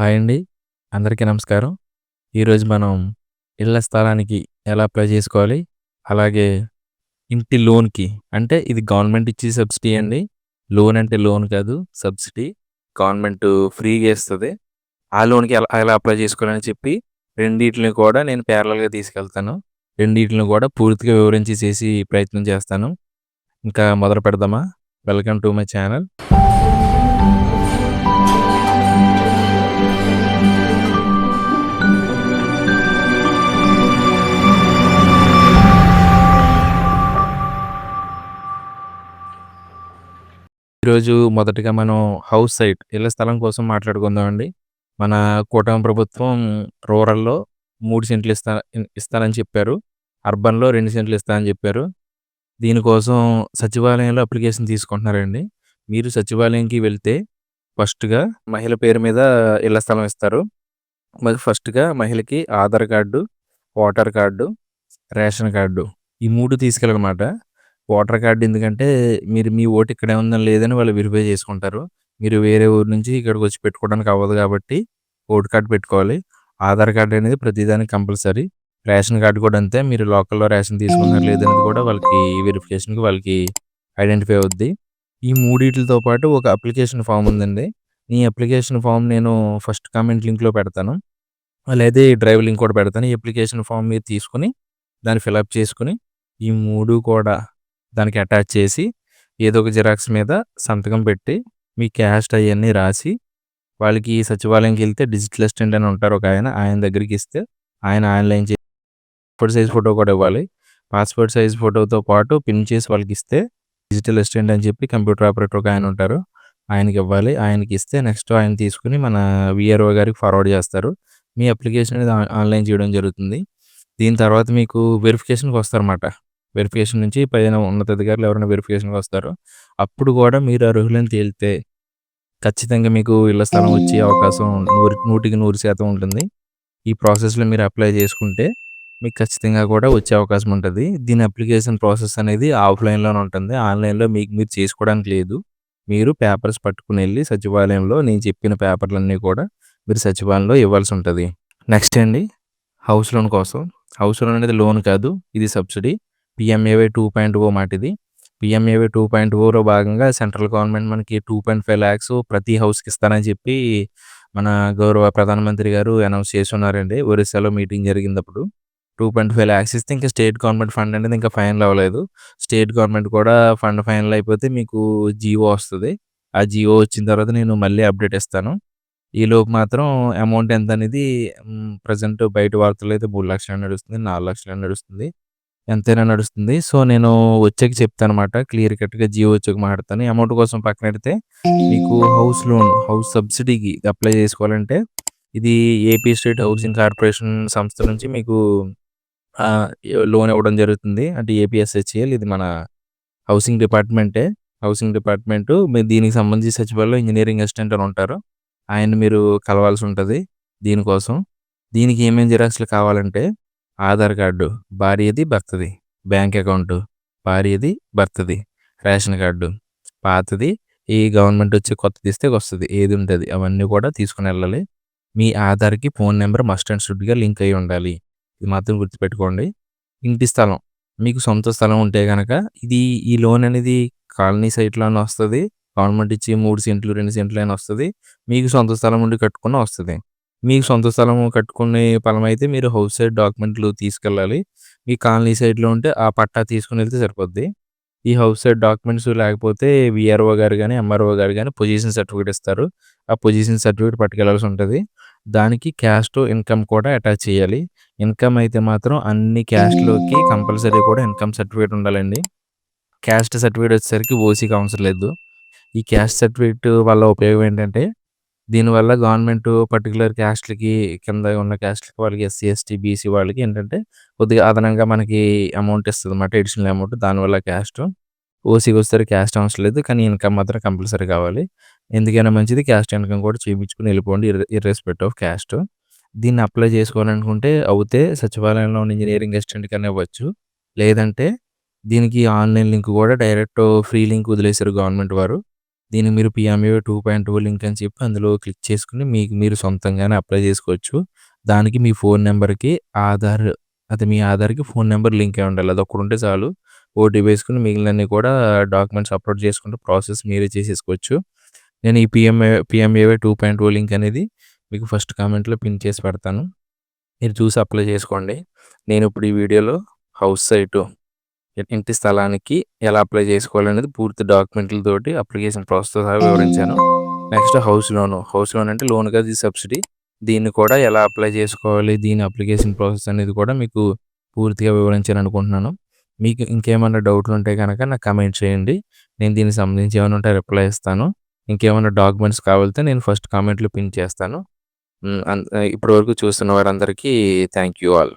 Hi అండి. అందరికీ నమస్కారం. ఈరోజు మనం ఇళ్ళ స్థలానికి ఎలా అప్లై చేసుకోవాలి? అలాగే ఇంటి లోన్‌కి అంటే ఇది గవర్నమెంట్ ఇచ్చే సబ్సిడీ అండి. లోన్ అంటే లోన్ కాదు. సబ్సిడీ. గవర్నమెంట్ ఫ్రీగా ఇస్తుంది ఆ లోన్‌కి ఎలా ఎలా అప్లై చేసుకోవాలని చెప్పి రెండింటిని కూడా నేను ప్యారలల్‌గా తీసుకెళ్తాను. రెండింటిని కూడా పూర్తిగా వివరించి చేసి ప్రయత్నం చేస్తాను. ఇంకా మొదలు పెడదామా? Welcome to my channel. ఈరోజు మొదటగా మనం హౌస్ సైట్ ఇళ్ళ స్థలం కోసం మాట్లాడుకుందామండి. మన కూటమి ప్రభుత్వం రూరల్‌లో మూడు సెంట్లు ఇస్తా ఇస్తానని చెప్పారు. అర్బన్‌లో రెండు సెంట్లు ఇస్తానని చెప్పారు. దీనికోసం సచివాలయంలో అప్లికేషన్ తీసుకుంటున్నారండి. మీరు సచివాలయంకి వెళ్తే ఫస్ట్‌గా మహిళ పేరు మీద ఇళ్ళ స్థలం ఇస్తారు. మరి ఫస్ట్‌గా మహిళకి Aadhaar card, voter card, ration card ఈ మూడు తీసుకెళ్ళనమాట ఓటర్ కార్డు ఎందుకంటే మీరు మీ ఓటు ఇక్కడే ఉందని లేదని వాళ్ళు వెరిఫై చేసుకుంటారు. మీరు వేరే ఊరు నుంచి ఇక్కడికి వచ్చి పెట్టుకోవడానికి అవ్వదు కాబట్టి ఓటు కార్డు పెట్టుకోవాలి. ఆధార్ కార్డ్ అనేది ప్రతిదానికి కంపల్సరీ. రేషన్ కార్డ్ కూడా అంతే. మీరు లోకల్‌లో రేషన్ తీసుకున్నారా లేదనేది కూడా వాళ్ళకి వెరిఫికేషన్‌కి వాళ్ళకి ఐడెంటిఫై అవుద్ది. ఈ మూడింటితో పాటు ఒక అప్లికేషన్ ఫార్మ్ ఉందండి. ఈ అప్లికేషన్ ఫార్మ్ నేను ఫస్ట్ కామెంట్ లింక్‌లో పెడతాను. లేదా ఈ డ్రైవ్ లింక్ కూడా పెడతాను. ఈ అప్లికేషన్ ఫార్మ్ మీరు తీసుకొని దాన్ని ఫిలప్ చేసుకొని ఈ 3 కూడా దానికి అటాచ్ చేసి ఏదో ఒక జిరాక్స్ మీద సంతకం పెట్టి మీ క్యాస్ట్ అవన్నీ రాసి వాళ్ళకి సచివాలయంకి వెళ్తే డిజిటల్ అసిస్టెంట్ అని ఉంటారు ఒక ఆయన ఆయన దగ్గరికి ఇస్తే ఆయన ఆన్‌లైన్ చే పాస్‌పోర్ట్ సైజ్ ఫోటో కూడా ఇవ్వాలి. పాస్‌పోర్ట్ సైజ్ ఫోటోతో పాటు పిన్ చేసి వాళ్ళకి ఇస్తే డిజిటల్ అసిస్టెంట్ అని చెప్పి కంప్యూటర్ ఆపరేటర్ ఒక ఆయన ఉంటారు. ఆయనకి ఇవ్వాలి. ఆయనకి ఇస్తే నెక్స్ట్ ఆయన తీసుకొని మన వీఆర్ఓ గారికి ఫార్వర్డ్ చేస్తారు. మీ అప్లికేషన్ అనేది ఆన్‌లైన్ చేయడం జరుగుతుంది. దీని తర్వాత మీకు వెరిఫికేషన్‌కి వస్తారన్నమాట. వెరిఫికేషన్ నుంచి పైన ఉన్నతాధికారులు ఎవరైనా వెరిఫికేషన్‌కి వస్తారో అప్పుడు కూడా మీరు అర్హులని తేలితే ఖచ్చితంగా మీకు ఇళ్ళ స్థలం వచ్చే అవకాశం నూరు నూటికి నూరు శాతం ఉంటుంది. ఈ ప్రాసెస్‌లో మీరు అప్లై చేసుకుంటే మీకు ఖచ్చితంగా కూడా వచ్చే అవకాశం ఉంటుంది దీని అప్లికేషన్ ప్రాసెస్ అనేది ఆఫ్‌లైన్‌లోనే ఉంటుంది. ఆన్‌లైన్‌లో మీకు మీరు చేసుకోవడానికి లేదు. మీరు పేపర్స్ పట్టుకుని వెళ్ళి సచివాలయంలో నేను చెప్పిన పేపర్‌లన్నీ కూడా మీరు సచివాలయంలో ఇవ్వాల్సి ఉంటుంది నెక్స్ట్ అండి హౌస్ లోన్ కోసం. హౌస్ లోన్ అనేది లోన్ కాదు. ఇది సబ్సిడీ. పీఎంఏవై 2.0 మాట ఇది. పీఎంఏవై 2.0లో భాగంగా సెంట్రల్ గవర్నమెంట్ మనకి 2.5 లాక్స్ ప్రతి హౌస్‌కి ఇస్తానని చెప్పి మన గౌరవ ప్రధానమంత్రి గారు అనౌన్స్ చేసున్నారండి. ఒరిస్సాలో మీటింగ్ జరిగింది టూ పాయింట్ ఫైవ్ ల్యాక్స్ ఇస్తే ఇంకా స్టేట్ గవర్నమెంట్ ఫండ్ అనేది ఇంకా ఫైనల్ అవ్వలేదు. స్టేట్ గవర్నమెంట్ కూడా ఫండ్ ఫైనల్ అయిపోతే మీకు జీవో వస్తుంది ఆ జియో వచ్చిన తర్వాత నేను మళ్ళీ అప్డేట్ ఇస్తాను. ఈలోపు మాత్రం అమౌంట్ ఎంత అనేది ప్రజెంట్ బయట వార్తలు అయితే మూడు లక్షలు నడుస్తుంది. నాలుగు లక్షలు నడుస్తుంది. ఎంతైనా నడుస్తుంది. సో, నేను వచ్చాక చెప్తానన్నమాట. క్లియర్ కట్‌గా జియో వచ్చాక మాట్లాడతాను. అమౌంట్ కోసం పక్కనెడితే మీకు హౌస్ లోన్, హౌస్ సబ్సిడీకి అప్లై చేసుకోవాలంటే ఇది ఏపీ స్టేట్ హౌసింగ్ కార్పొరేషన్ సంస్థ నుంచి మీకు లోన్ ఇవ్వడం జరుగుతుంది. అంటే ఏపీఎస్‌హెచ్‌ఏఎల్ ఇది మన హౌసింగ్ డిపార్ట్మెంటే. హౌసింగ్ డిపార్ట్మెంటు మీరు దీనికి సంబంధించి సచివాలయంలో ఇంజనీరింగ్ అసిస్టెంట్ అని ఉంటారు. ఆయన్ని మీరు కలవాల్సి ఉంటుంది దీనికోసం. దీనికి ఏమేమి జిరాక్స్‌లు కావాలంటే ఆధార్ కార్డు భార్యది, భర్తది. బ్యాంక్ అకౌంటు భార్యది, భర్తది. రేషన్ కార్డు పాతది. ఈ గవర్నమెంట్ వచ్చి కొత్తది ఇస్తే వస్తుంది ఏది ఉంటుంది అవన్నీ కూడా తీసుకుని వెళ్ళాలి మీ ఆధార్‌కి ఫోన్ నెంబర్ మస్ట్ అండ్ షుడ్‌గా లింక్ అయ్యి ఉండాలి. ఇది మాత్రం గుర్తుపెట్టుకోండి. ఇంటి స్థలం మీకు సొంత స్థలం ఉంటే కనుక ఇది ఈ లోన్ అనేది కాలనీ సైట్‌లోనే వస్తుంది గవర్నమెంట్ ఇచ్చి మూడు సెంట్లు, రెండు సెంట్లు అయినా వస్తుంది మీకు సొంత స్థలం ఉండి కట్టుకున్నా వస్తుంది మీకు సొంత స్థలం కట్టుకునే పరమైతే మీరు హౌస్ సైడ్ డాక్యుమెంట్లు తీసుకెళ్ళాలి. మీ కాలనీ సైడ్‌లో ఉంటే ఆ పట్టా తీసుకొని వెళ్తే సరిపోద్ది. ఈ హౌస్ సైడ్ డాక్యుమెంట్స్ లేకపోతే వీఆర్ఓ గారు గాని, ఎంఆర్ఓ గారు గాని పొజిషన్ సర్టిఫికేట్ ఇస్తారు. ఆ పొజిషన్ సర్టిఫికేట్ పట్టుకెళ్ళాల్సి ఉంటది. దానికి క్యాస్ట్, ఇన్‌కమ్ కూడా అటాచ్ చేయాలి. ఇన్‌కమ్ అయితే మాత్రం అన్ని క్యాస్ట్‌లోకి కంపల్సరీ కూడా ఇన్‌కమ్ సర్టిఫికేట్ ఉండాలండి. క్యాస్ట్ సర్టిఫికేట్ వచ్చేసరికి ఓసీకి అవసరం లేదు. ఈ క్యాస్ట్ సర్టిఫికేట్ వల్ల ఉపయోగం ఏంటంటే దీనివల్ల గవర్నమెంట్ పర్టిక్యులర్ క్యాస్ట్‌లకి కింద ఉన్న క్యాస్ట్‌లకి వాళ్ళకి ఎస్సీ, ఎస్టీ, బీసీ వాళ్ళకి ఏంటంటే కొద్దిగా అదనంగా మనకి అమౌంట్ ఇస్తదన్నమాట. అడిషనల్ అమౌంట్ దానివల్ల క్యాస్ట్. ఓసీకి వచ్చేసరికి క్యాస్ట్ అవసరం లేదు. కానీ ఇన్‌కమ్ మాత్రం కంపల్సరీ కావాలి. ఎందుకైనా మంచిది క్యాస్ట్ ఇన్‌కమ్ కూడా చూపించుకొని వెళ్ళిపోండి ఇర్ ఇర్రెస్పెక్టివ్ ఆఫ్ క్యాస్ట్. దీన్ని అప్లై చేసుకోవాలనుకుంటే అవుతే సచివాలయంలో ఉన్న ఇంజినీరింగ్ అసిస్టెంట్ కన్నా ఇవ్వచ్చు. లేదంటే దీనికి ఆన్‌లైన్ లింక్ కూడా డైరెక్ట్ ఫ్రీ లింక్ వదిలేసారు గవర్నమెంట్ వారు. దీనికి మీరు PMAY two point two link అని చెప్పి అందులో క్లిక్ చేసుకుని మీకు మీరు సొంతంగానే అప్లై చేసుకోవచ్చు. దానికి మీ ఫోన్ నెంబర్కి ఆధార్ అది మీ ఆధార్‌కి ఫోన్ నెంబర్ లింక్ అయి ఉండాలి. ఉంటే చాలు. ఓటీపీ వేసుకుని మిగిలినన్ని కూడా డాక్యుమెంట్స్ అప్లోడ్ చేసుకుంటూ ప్రాసెస్ మీరే చేసేసుకోవచ్చు. నేను ఈ PMA PMAY two point two link అనేది మీకు ఫస్ట్ కామెంట్‌లో పిన్ చేసి పెడతాను. మీరు చూసి అప్లై చేసుకోండి. నేను ఇప్పుడు ఈ వీడియోలో హౌస్ సైటు ఇంటి స్థలానికి ఎలా అప్లై చేసుకోవాలనేది పూర్తి డాక్యుమెంట్‌లతోటి అప్లికేషన్ ప్రాసెస్ సహా వివరించాను. Next house loan. House loan అంటే లోన్ కాదు సబ్సిడీ. దీన్ని కూడా ఎలా అప్లై చేసుకోవాలి, దీని అప్లికేషన్ ప్రాసెస్ అనేది కూడా మీకు పూర్తిగా వివరించాను అనుకుంటున్నాను. మీకు ఇంకేమైనా డౌట్‌లు ఉంటే కనుక నాకు కమెంట్ చేయండి. నేను దీనికి సంబంధించి ఏమైనా ఉంటే రిప్లై ఇస్తాను. ఇంకేమైనా డాక్యుమెంట్స్ కావాలితే నేను ఫస్ట్ కామెంట్లు పిన్ చేస్తాను. హ్మ్. అన్ ఇప్పటి వరకు చూస్తున్న వారందరికీ థ్యాంక్ యూ ఆల్.